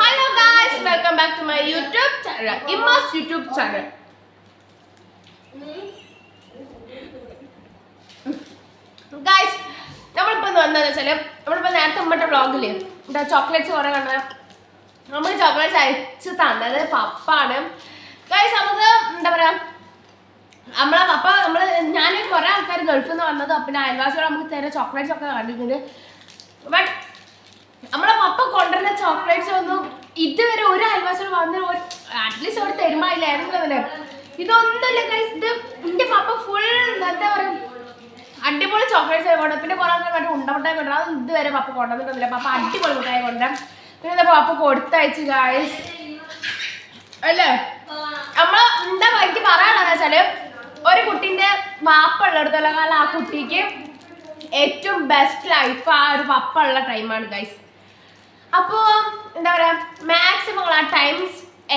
Hello guys welcome back to my YouTube channel ഇമ്മസ് YouTube channel guys നമ്മളിപ്പോൾ വന്നതെന്ന് വെച്ചാൽ നമ്മളിപ്പോൾ നേരത്തെ മുമ്പത്തെ വ്ളോഗിൽ എന്താ ചോക്ലേറ്റ്സ് കുറേ കണ്ട നമ്മൾ ചോക്ലേറ്റ്സ് അയച്ച് തന്നത് പപ്പാണ്. ഗായ്സ് നമുക്ക് എന്താ പറയാ? നമ്മളെ പപ്പ നമ്മൾ ഞാൻ കുറേ ആൾക്കാർ ഗൾഫിൽ നിന്ന് വന്നത് അപ്പം അയൽവാസികൾ നമുക്ക് തരുന്ന ചോക്ലേറ്റ്സ് ഒക്കെ കണ്ടിട്ടുണ്ട്. ബട്ട് നമ്മളെ പപ്പ ചോക്ലേറ്റ്സ് ഒന്നും ഇതുവരെ ഒരു അയൽവാസികൾ വന്ന് അറ്റ്ലീസ്റ്റ് ഒരു തരുമായില്ലായിരുന്നു ഇതൊന്നുമില്ല ഗൈസ് ഇത് എന്റെ പപ്പ ഫുൾ എന്താ പറയുക അടിപൊളി ചോക്ലേറ്റ്സ് കൊണ്ടുവരും പിന്നെ കുറെ ആൾക്കാർ മറ്റേ ഉണ്ടമുട്ടായി കൊണ്ടുവരാം അത് ഇതുവരെ പപ്പ കൊണ്ടുവന്നിട്ടൊന്നുമില്ല. പപ്പ അടിപൊളി മുട്ടായി കൊണ്ടുവരാം പിന്നെ എന്താ പപ്പ കൊടുത്തയച്ചു ഗായ്സ് അല്ലേ? നമ്മൾ എന്താ എനിക്ക് പറയാനുള്ളതെന്ന് വെച്ചാൽ ഒരു കുട്ടീന്റെ വാപ്പ ഉള്ളിടത്തോളം കാലം ആ കുട്ടിക്ക് ഏറ്റവും ബെസ്റ്റ് ലൈഫ് ആ ഒരു പപ്പ ഉള്ള ടൈമാണ് ഗൈസ് അപ്പോൾ എന്താ പറയാ മാക്സിമം ആ ടൈം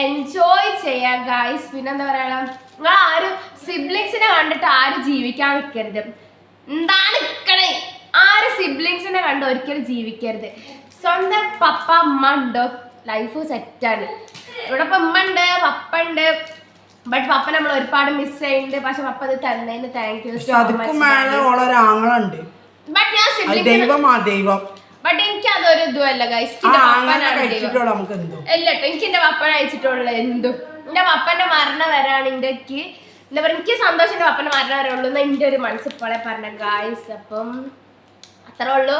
എൻജോയ് ചെയ്യാം ഗൈസ് പിന്നെ എന്താ പറയാ നിങ്ങൾ ആരും സിബ്ലിങ്സിനെ കണ്ടിട്ട് ആരും ജീവിക്കാൻ നിൽക്കരുത് എന്താണ് നിൽക്കണേ ആരും സിബ്ലിങ്സിനെ കണ്ട് ഒരിക്കലും ജീവിക്കരുത്. സ്വന്തം പപ്പ അമ്മ ഉണ്ടോ. ലൈഫ് സെറ്റാണ് ഇവിടെ ഇപ്പൊ ഉമ്മ ഉണ്ട് പപ്പ ഉണ്ട്. ബട്ട് പപ്പ നമ്മൾ ഒരുപാട് മിസ് ചെയ്യുന്നുണ്ട്. പക്ഷെ പപ്പ അത് തന്നതിന് thank you so much but ഞാൻ ആ ദൈവം. ബട്ട് എനിക്ക് അതൊരു ഇതുമല്ല ഗൈസ് അല്ല എനിക്ക് എന്റെ പപ്പ അയച്ചിട്ടുള്ള എന്തും. എന്റെ പപ്പന്റെ മരണം വരാണ് എനിക്ക് എന്താ പറയുക എനിക്ക് സന്തോഷം എന്റെ പപ്പന്റെ മരണം വരാനുള്ളൂ എന്ന് എന്റെ ഒരു മനസ്സിപ്പോളെ പറഞ്ഞ ഗായ്സ് അപ്പം അത്രേ ഉള്ളൂ.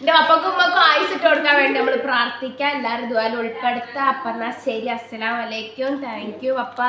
എന്റെ പപ്പക്കും ഉമ്മക്കും ആയിച്ചിട്ട് കൊടുക്കാൻ വേണ്ടി നമ്മൾ പ്രാർത്ഥിക്കാം. എല്ലാവരും ഇതുപോലെ ഉൾപ്പെടുത്താം. അപ്പം എന്നാ ശരി. അസ്സലാം വലൈക്കും താങ്ക് യു പപ്പ.